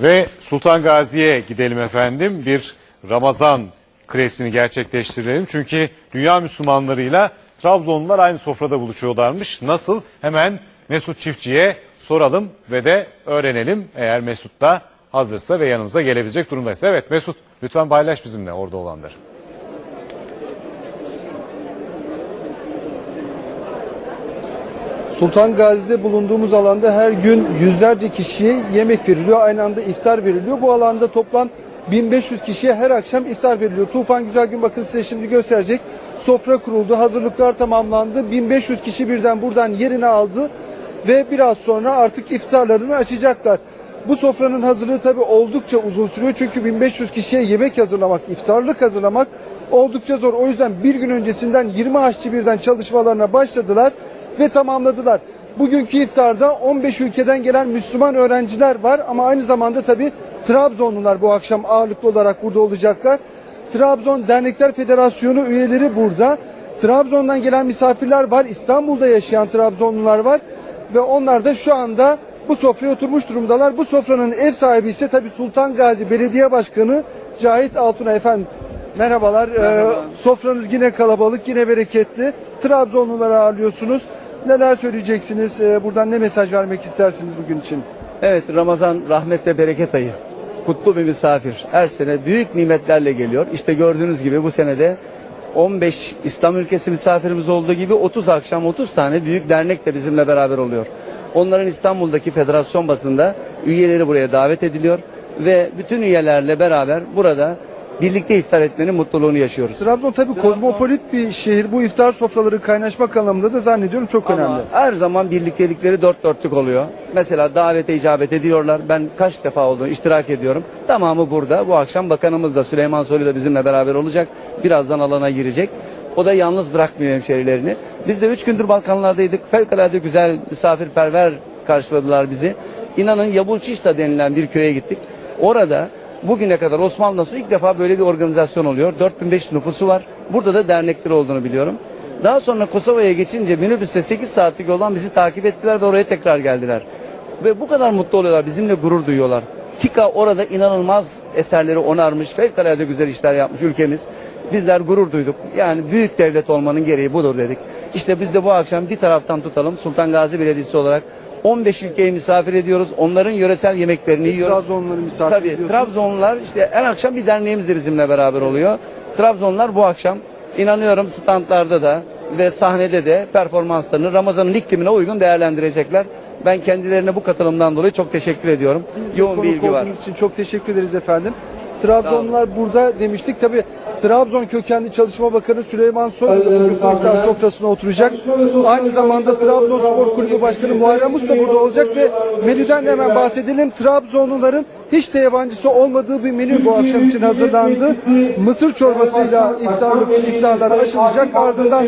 Ve Sultan Gazi'ye gidelim efendim. Bir Ramazan kresini gerçekleştirelim. Çünkü dünya Müslümanlarıyla Trabzonlular aynı sofrada buluşuyorlarmış. Nasıl? Hemen Mesut Çiftçi'ye soralım ve de öğrenelim. Eğer Mesut da hazırsa ve yanımıza gelebilecek durumdaysa. Evet Mesut lütfen paylaş bizimle orada olanları. Sultan Gazi'de bulunduğumuz alanda her gün yüzlerce kişiye yemek veriliyor. Aynı anda iftar veriliyor. Bu alanda toplam 1500 kişiye her akşam iftar veriliyor. Tufan Güzel Gün bakın size şimdi gösterecek. Sofra kuruldu, hazırlıklar tamamlandı. 1500 kişi birden buradan yerini aldı ve biraz sonra artık iftarlarını açacaklar. Bu sofranın hazırlığı tabi oldukça uzun sürüyor. Çünkü 1500 kişiye yemek hazırlamak, iftarlık hazırlamak oldukça zor. O yüzden bir gün öncesinden 20 aşçı birden çalışmalarına başladılar ve tamamladılar. Bugünkü iftarda 15 ülkeden gelen Müslüman öğrenciler var ama aynı zamanda tabi Trabzonlular bu akşam ağırlıklı olarak burada olacaklar. Trabzon Dernekler Federasyonu üyeleri burada. Trabzon'dan gelen misafirler var. İstanbul'da yaşayan Trabzonlular var ve onlar da şu anda bu sofraya oturmuş durumdalar. Bu sofranın ev sahibi ise tabi Sultan Gazi Belediye Başkanı Cahit Altuna efendim. Merhabalar. Ee, sofranız yine kalabalık, yine bereketli. Trabzonluları ağırlıyorsunuz. Neler söyleyeceksiniz? Ee, buradan ne mesaj vermek istersiniz bugün için? Evet Ramazan rahmet ve bereket ayı. Kutlu bir misafir. Her sene büyük nimetlerle geliyor. İşte gördüğünüz gibi bu senede 15 İslam ülkesi misafirimiz olduğu gibi 30 akşam 30 tane büyük dernek de bizimle beraber oluyor. Onların İstanbul'daki federasyon basında üyeleri buraya davet ediliyor ve bütün üyelerle beraber burada birlikte iftar etmenin mutluluğunu yaşıyoruz. Trabzon tabi kozmopolit bir şehir. Bu iftar sofraları kaynaşmak anlamında da zannediyorum çok önemli. Ama her zaman birliktelikleri dört dörtlük oluyor. Mesela davete icabet ediyorlar. Ben kaç defa olduğunu iştirak ediyorum. Tamamı burada. Bu akşam bakanımız da Süleyman Soylu da bizimle beraber olacak. Birazdan alana girecek. O da yalnız bırakmıyor hemşerilerini. Biz de üç gündür Balkanlardaydık. Fevkalade güzel, misafirperver karşıladılar bizi. İnanın Yabulçişta denilen bir köye gittik. Orada bugüne kadar Osmanlı nasıl ilk defa böyle bir organizasyon oluyor. 4500 nüfusu var. Burada da dernekler olduğunu biliyorum. Daha sonra Kosova'ya geçince minibüste 8 saatlik yoldan bizi takip ettiler ve oraya tekrar geldiler. Ve bu kadar mutlu oluyorlar, bizimle gurur duyuyorlar. TİKA orada inanılmaz eserleri onarmış, fevkalade güzel işler yapmış ülkemiz. Bizler gurur duyduk. Yani büyük devlet olmanın gereği budur dedik. İşte biz de bu akşam bir taraftan tutalım Sultan Gazi Belediyesi olarak 15 ülkeyi misafir ediyoruz. Onların yöresel yemeklerini yiyoruz. Trabzonluları misafir Tabii ediyorsunuz. Trabzonlular işte her akşam bir derneğimiz de bizimle beraber oluyor. Trabzonlular bu akşam inanıyorum standlarda da ve sahnede de performanslarını Ramazan'ın iklimine uygun değerlendirecekler. Ben kendilerine bu katılımdan dolayı çok teşekkür ediyorum. Biz Yoğun bir ilgi var. için çok teşekkür ederiz efendim. Trabzonlular burada demiştik. Tabi Trabzon kökenli Çalışma Bakanı Süleyman Soylu da bugün bu iftar sofrasına oturacak. Aynı zamanda Trabzonspor Kulübü Başkanı Muharrem Usta burada olacak ve menüden de hemen bahsedelim. Trabzonluların hiç de yabancısı olmadığı bir menü bu akşam için hazırlandı. Mısır çorbasıyla iftarlık iftarlar açılacak. Ardından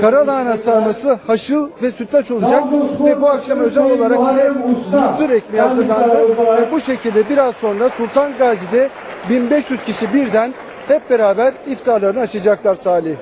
karalahana sarması, haşıl ve sütlaç olacak. Ve bu akşam özel olarak da mısır ekmeği hazırlandı. Ve bu şekilde biraz sonra Sultan Gazi'de 1500 kişi birden hep beraber iftarlarını açacaklar Salih.